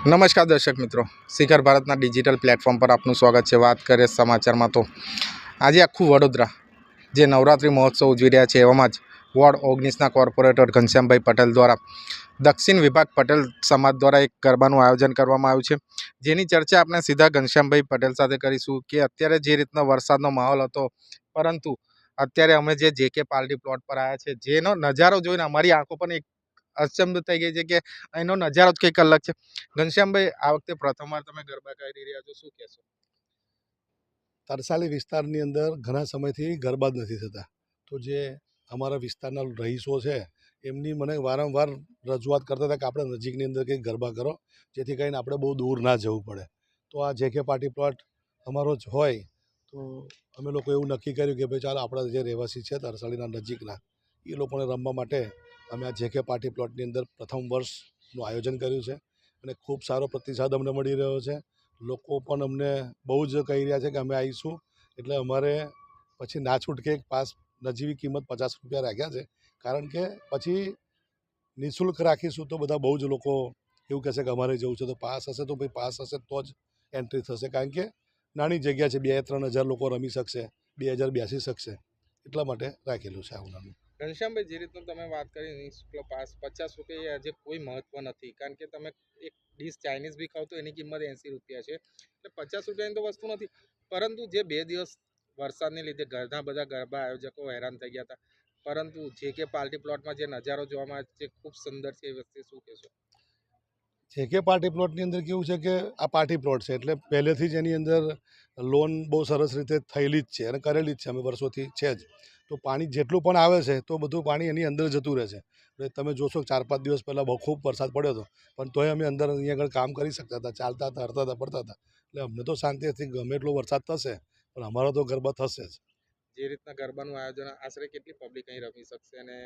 નમસ્કાર દર્શક મિત્રો. શિખર ભારતના ડિજિટલ પ્લેટફોર્મ પર આપનું સ્વાગત છે. વાત કરીએ સમાચારમાં તો આજે આખું વડોદરા જે નવરાત્રિ મહોત્સવ ઉજવી રહ્યા છે એવામાં જ વોર્ડ ઓગણીસના કોર્પોરેટર ઘનશ્યામભાઈ પટેલ દ્વારા દક્ષિણ વિભાગ પટેલ સમાજ દ્વારા એક ગરબાનું આયોજન કરવામાં આવ્યું છે. જેની ચર્ચા આપણે સીધા ઘનશ્યામભાઈ પટેલ સાથે કરીશું કે અત્યારે જે રીતનો વરસાદનો માહોલ હતો, પરંતુ અત્યારે અમે જે જે કે પાર્ટી પ્લોટ પર આવ્યા છે, જેનો નજારો જોઈને અમારી આંખો પણ એક અચંબ થઈ ગઈ છે કે અહીંનો નજારો જ કંઈક અલગ છે. ઘનશ્યામભાઈ, આ વખતે પ્રથમવાર તમે ગરબા કરી રહ્યા છો, શું કહેશો? તરસાલી વિસ્તારની અંદર ઘણા સમયથી ગરબા જ નથી થતા. તો જે અમારા વિસ્તારના રહીશો છે, એમની મને વારંવાર રજૂઆત કરતા હતા કે આપણે નજીકની અંદર કંઈક ગરબા કરો, જેથી કરીને આપણે બહુ દૂર ના જવું પડે. તો આ જે કે પાર્ટી પ્લોટ અમારો જ હોય, તો અમે લોકો એવું નક્કી કર્યું કે ભાઈ ચાલો આપણા જે રહેવાસી છે તરસાલીના નજીકના, એ લોકોને રમવા માટે અમે આ જે કે પાર્ટી પ્લોટની અંદર પ્રથમ વર્ષનું આયોજન કર્યું છે અને ખૂબ સારો પ્રતિસાદ અમને મળી રહ્યો છે. લોકો પણ અમને બહુ જ કહી રહ્યા છે કે અમે આવીશું. એટલે અમારે પછી ના છૂટકે એક પાસ નજીવી કિંમત પચાસ રૂપિયા રાખ્યા છે. કારણ કે પછી નિઃશુલ્ક રાખીશું તો બધા બહુ જ લોકો એવું કહેશે કે અમારે જવું છે તો પાસ હશે તો ભાઈ પાસ હશે તો જ એન્ટ્રી થશે. કારણ કે નાની જગ્યા છે, બે, ત્રણ હજાર લોકો રમી શકશે, બે હજાર બેસી શકશે. એટલા માટે રાખેલું છે આવું નાનું ઘનશ્યામભાઈ, જે રીતનું તમે વાત કરી નિઃશુલ્ક પાસ, પચાસ રૂપિયા આજે કોઈ મહત્વ નથી. કારણ કે તમે એક ડીશ ચાઇનીઝ બી ખાવ તો એની કિંમત એંસી રૂપિયા છે. એટલે પચાસ રૂપિયાની તો વસ્તુ નથી. પરંતુ જે બે દિવસ વરસાદને લીધે ઘણા બધા ગરબા આયોજકો હેરાન થઈ ગયા હતા. પરંતુ જે કે પાર્ટી પ્લોટમાં જે નજારો જોવામાં છે ખૂબ સુંદર છે એ વસ્તુ શું કહેશો? જે કે પાર્ટી પ્લોટની અંદર કેવું છે કે આ પાર્ટી પ્લોટ છે. એટલે પહેલેથી જ એની અંદર લોન બહુ સરસ રીતે થયેલી જ છે અને કરેલી જ છે. અમે વર્ષોથી છે જ. તો પાણી જેટલું પણ આવે છે તો બધું પાણી એની અંદર જતું રહે છે. એટલે તમે જોશો ચાર પાંચ દિવસ પહેલાં બહુ ખૂબ વરસાદ પડ્યો હતો પણ તોય અમે અંદર અહીંયા આગળ કામ કરી શકતા હતા ચાલતા હતા હરતા હતા પડતા હતા. એટલે અમને તો શાંતિથી ગમે એટલો વરસાદ થશે પણ અમારો તો ગરબા થશે જ. જે રીતના ગરબાનું આયોજન આશરે કેટલી પબ્લિક અહીં રમી શકશે અને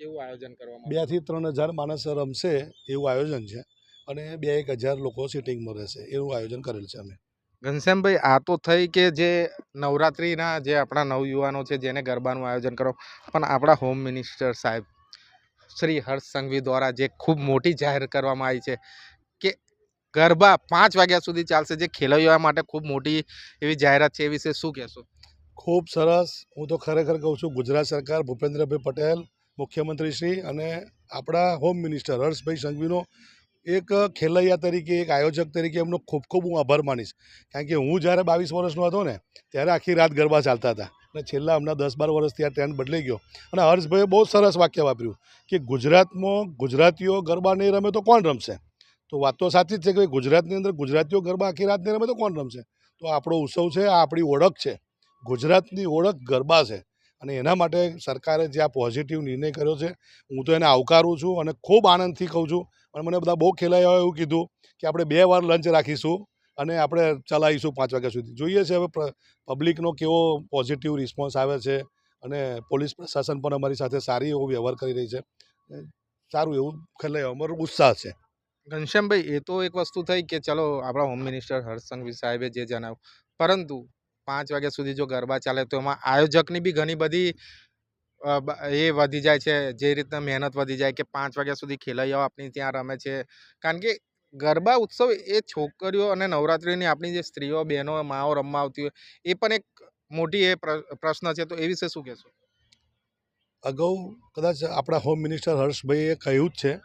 કેવું આયોજન કરવામાં બેથી ત્રણ હજાર માણસ રમશે એવું આયોજન છે અને બે એક હજાર લોકો સિટિંગમાં રહેશે એવું આયોજન કરેલ છે અમે. ઘનશ્યામભાઈ આ તો થઈ કે જે નવરાત્રિના જે આપણા નવયુવાનો છે જેને ગરબાનું આયોજન કરો, પણ આપણા હોમ મિનિસ્ટર સાહેબ શ્રી હર્ષ સંઘવી દ્વારા જે ખૂબ મોટી જાહેર કરવામાં આવી છે કે ગરબા પાંચ વાગ્યા સુધી ચાલશે, જે ખેલૈયાઓ માટે ખૂબ મોટી એવી જાહેરાત છે, એ વિશે શું કહેશો? ખૂબ સરસ. હું તો ખરેખર કહું છું, ગુજરાત સરકાર, ભૂપેન્દ્રભાઈ પટેલ, મુખ્યમંત્રી શ્રી અને આપણા હોમ મિનિસ્ટર હર્ષભાઈ સંઘવીનો એક ખેલૈયા તરીકે, એક આયોજક તરીકે એમનો ખૂબ ખૂબ હું આભાર માનીશ. કારણ કે હું જ્યારે બાવીસ વર્ષનો હતો ને, ત્યારે આખી રાત ગરબા ચાલતા હતા. અને છેલ્લા હમણાં દસ બાર વર્ષથી આ ટ્રેન્ડ બદલાઈ ગયો. અને હર્ષભાઈએ બહુ સરસ વાક્ય વાપર્યું કે ગુજરાતમાં ગુજરાતીઓ ગરબા નહીં રમે તો કોણ રમશે? તો વાત તો સાચી જ છે કે ગુજરાતની અંદર ગુજરાતીઓ ગરબા આખી રાત નહીં રમે તો કોણ રમશે? તો આપણો ઉત્સવ છે, આ આપણી ઓળખ છે. ગુજરાતની ઓળખ ગરબા છે. અને એના માટે સરકારે જે આ પોઝિટિવ નિર્ણય કર્યો છે, હું તો એને આવકારું છું અને ખૂબ આનંદથી કહું છું. અને મને બધા બહુ ખેલાયાઓએ એવું કીધું કે આપણે બે વાર લંચ રાખીશું અને આપણે ચલાવીશું પાંચ વાગ્યા સુધી. જોઈએ છે હવે પબ્લિકનો કેવો પોઝિટિવ રિસ્પોન્સ આવે છે અને પોલીસ પ્રશાસન પણ અમારી સાથે સારી એવો વ્યવહાર કરી રહી છે. સારું એવું ખેલાયો અમારો ઉત્સાહ છે. ઘનશ્યામભાઈ, એ તો એક વસ્તુ થઈ કે ચલો આપણા હોમ મિનિસ્ટર હર્ષ સાહેબે જે જણાવ્યું. પરંતુ પાંચ વાગ્યા સુધી જો ગરબા ચાલે તો એમાં આયોજકની બી ઘણી બધી એ વધી જાય છે, જે રીતના મહેનત વધી જાય કે પાંચ વાગ્યા સુધી ખેલૈયાઓ આપણી ત્યાં રમે છે. કારણ કે ગરબા ઉત્સવ એ છોકરીઓ અને નવરાત્રિની આપણી જે સ્ત્રીઓ, બહેનો, માઓ રમવા આવતી હોય, એ પણ એક મોટી એ પ્ર- પ્રશ્ન છે. તો એ વિશે શું કહેશો? અગાઉ કદાચ આપણા હોમ મિનિસ્ટર હર્ષભાઈએ કહ્યું જ છે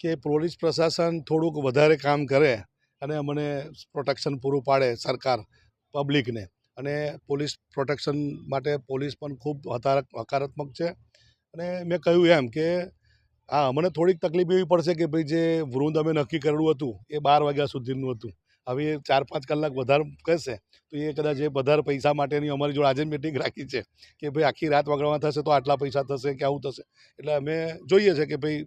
કે પોલીસ પ્રશાસન થોડુંક વધારે કામ કરે અને અમને પ્રોટેક્શન પૂરું પાડે સરકાર, પબ્લિકને. અને પોલીસ પ્રોટેક્શન માટે પોલીસ પણ ખૂબ હકારાત્મક છે. અને મેં કહ્યું એમ કે હા અમને થોડીક તકલીફ એવી પડશે કે ભાઈ જે વૃંદ અમે નક્કી કરેલું હતું, એ બાર વાગ્યા સુધીનું હતું. હવે ચાર પાંચ કલાક વધારે કહેશે, તો એ કદાચ એ વધારે પૈસા માટેની અમારી જોડે આજે મિટિંગ રાખી છે કે ભાઈ આખી રાત વગાડવા થશે તો આટલા પૈસા થશે કે આવું થશે. એટલે અમે જોઈએ છે કે ભાઈ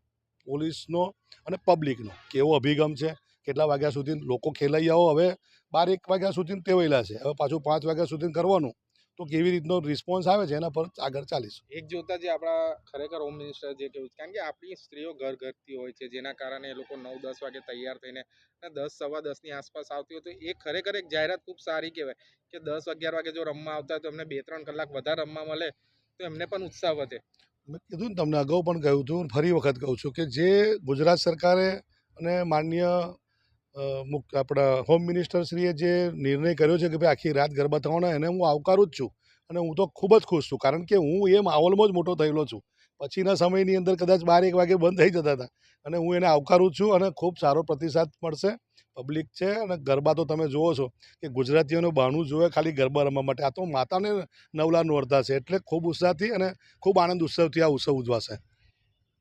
પોલીસનો અને પબ્લિકનો કેવો અભિગમ છે, કેટલા વાગ્યા સુધી લોકો ખેલૈયાઓ હવે બાર એક વાગ્યા સુધી ટેવાયેલા છે. હવે પાછું પાંચ વાગ્યા સુધી કરવાનું. તો કેવી રીતનો રિસ્પોન્સ આવે છે એના પર આગળ ચાલીશું. એક જોતા જે આપણા ખરેખર હોમ મિનિસ્ટર જે કેવું છે કારણ કે આપણી સ્ત્રીઓ ઘર ઘરતી હોય છે જેના કારણે એ લોકો નવ દસ વાગે તૈયાર થઈને અને દસ સવા દસની આસપાસ આવતી હોય તો એ ખરેખર એક જાહેરાત ખૂબ સારી કહેવાય કે દસ અગિયાર વાગે જો રમવા આવતા તો એમને બે ત્રણ કલાક વધારે રમવા મળે તો એમને પણ ઉત્સાહ વધે. મેં કીધું ને તમને અગાઉ પણ કહ્યું હતું ફરી વખત કહું છું કે જે ગુજરાત સરકારે અને માન્ય મુક, આપણા હોમ મિનિસ્ટરશ્રીએ જે નિર્ણય કર્યો છે કે ભાઈ આખી રાત ગરબા થવાના એને હું આવકારું જ છું અને હું તો ખૂબ જ ખુશ છું. કારણ કે હું એ માહોલમાં જ મોટો થયેલો છું. પછીના સમયની અંદર કદાચ બાર એક વાગે બંધ થઈ જતા હતા અને હું એને આવકારું છું અને ખૂબ સારો પ્રતિસાદ મળશે. પબ્લિક છે અને ગરબા તો તમે જુઓ છો કે ગુજરાતીઓનું બહાનું જોવે ખાલી ગરબા રમવા માટે. આ તો માતાને નવલા નોરતા છે. એટલે ખૂબ ઉત્સાહથી અને ખૂબ આનંદ ઉત્સવથી આ ઉત્સવ ઉજવાશે.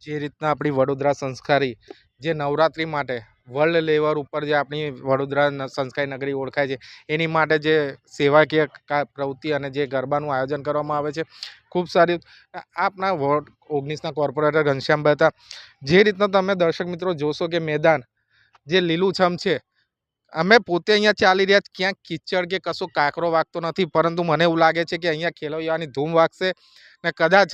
જે રીતના આપણી વડોદરા સંસ્કારી જે નવરાત્રિ માટે વર્લ્ડ લેવલ ઉપર જે આપણી વડોદરા સંસ્કારી નગરી ઓળખાય છે, એની માટે જે સેવાકીય પ્રવૃત્તિ અને જે ગરબાનું આયોજન કરવામાં આવે છે, ખૂબ સારી આપના વોર્ડ ઓગણીસના કોર્પોરેટર ઘનશ્યામભાઈ હતા. જે રીતના તમે દર્શક મિત્રો જોશો કે મેદાન, જે લીલુંછમ છે અમે પોતે અહીંયા ચાલી રહ્યા ક્યાંક કિચડ કે કશો કાંકરો વાગતો નથી, પરંતુ મને એવું લાગે છે કે અહીંયા ખેલૈયાની ધૂમ વાગશે ને કદાચ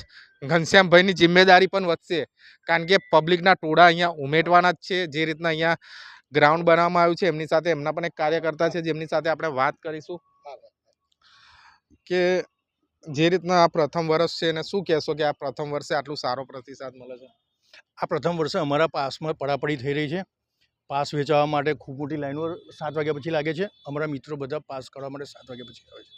ઘનશ્યામભાઈની જિમ્મેદારી પણ વધશે. કારણ કે પબ્લિકના ટોળા અહીંયા ઉમેટવાના જ છે. જે રીતના અહીંયા ગ્રાઉન્ડ બનાવવામાં આવ્યું છે, એમની સાથે એમના પણ એક કાર્યકર્તા છે, જેમની સાથે આપણે વાત કરીશું. કે જે રીતના આ પ્રથમ વર્ષ છે અને શું કહેશો કે આ પ્રથમ વર્ષે આટલું સારો પ્રતિસાદ મળે છે? આ પ્રથમ વર્ષે અમારા પાસમાં પડાપડી થઈ રહી છે. પાસ વેચાવા માટે ખૂબ મોટી લાઈનો સાત વાગ્યા પછી લાગે છે. અમારા મિત્રો બધા પાસ કાઢવા માટે સાત વાગ્યા પછી આવે છે.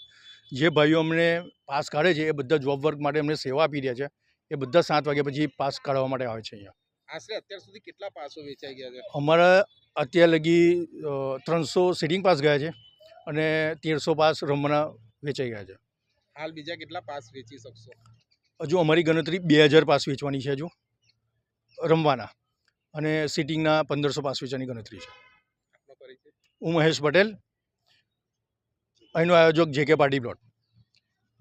જે ભાઈઓ અમને પાસ કાઢે છે એ બધા જોબ વર્ક માટે અમને સેવા આપી રહ્યા છે એ બધા સાત વાગ્યા પછી પાસ કાઢવા માટે આવે છે અહીંયા. આશરે અત્યાર સુધી કેટલા પાસો વેચાઈ ગયા છે? અમારા અત્યાર લગી ત્રણસો સિટિંગ પાસ ગયા છે અને તેરસો પાસ રમવાના વેચાઈ ગયા છે. હાલ બીજા કેટલા પાસ વેચી શકશો? હજુ અમારી ગણતરી બે હજાર પાસ વેચવાની છે હજુ. રમવાના. અને સિટિંગના પંદરસો વેચવાની ગણતરી છે. હું મહેશ પટેલ. અહીંનો આયોજક જે કે પાર્ટી પ્લોટ.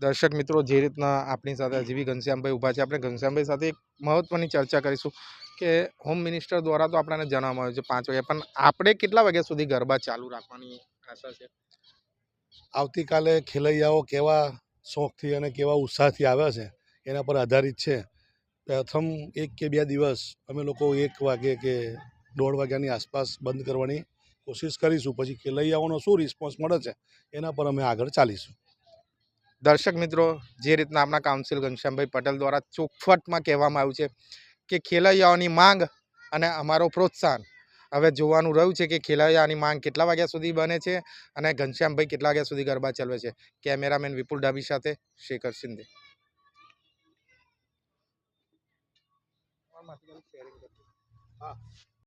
દર્શક મિત્રો જે રીતના આપણી સાથે હજીવી ઘનશ્યામભાઈ ઊભા છે આપણે ઘનશ્યામભાઈ સાથે એક મહત્વની ચર્ચા કરીશું કે હોમ મિનિસ્ટર દ્વારા તો આપણને જણાવવામાં આવ્યું છે પાંચ વાગે પણ આપણે કેટલા વાગ્યા સુધી ગરબા ચાલુ રાખવાની આશા છે? આવતીકાલે ખેલૈયાઓ કેવા શોખથી અને કેવા ઉત્સાહથી આવ્યા છે એના પર આધારિત છે. પ્રથમ એક કે બે દિવસ અમે લોકો એક વાગે કે દોઢ વાગ્યાની આસપાસ બંધ કરવાની કોશિશ કરીશું. પછી ખેલૈયાઓનો શું રિસ્પોન્સ મળે છે એના પર અમે આગળ ચાલીશું. દર્શક મિત્રો, જે રીતના આપણા કાઉન્સિલ ઘનશ્યામભાઈ પટેલ દ્વારા ચોખવટમાં કહેવામાં આવ્યું છે કે ખેલૈયાઓની માંગ અને અમારો પ્રોત્સાહન. હવે જોવાનું રહ્યું છે કે ખેલૈયાની માંગ કેટલા વાગ્યા સુધી બને છે અને ઘનશ્યામભાઈ કેટલા વાગ્યા સુધી ગરબા ચલાવે છે. કેમેરામેન વિપુલ ડાબી સાથે શેખર શિંદે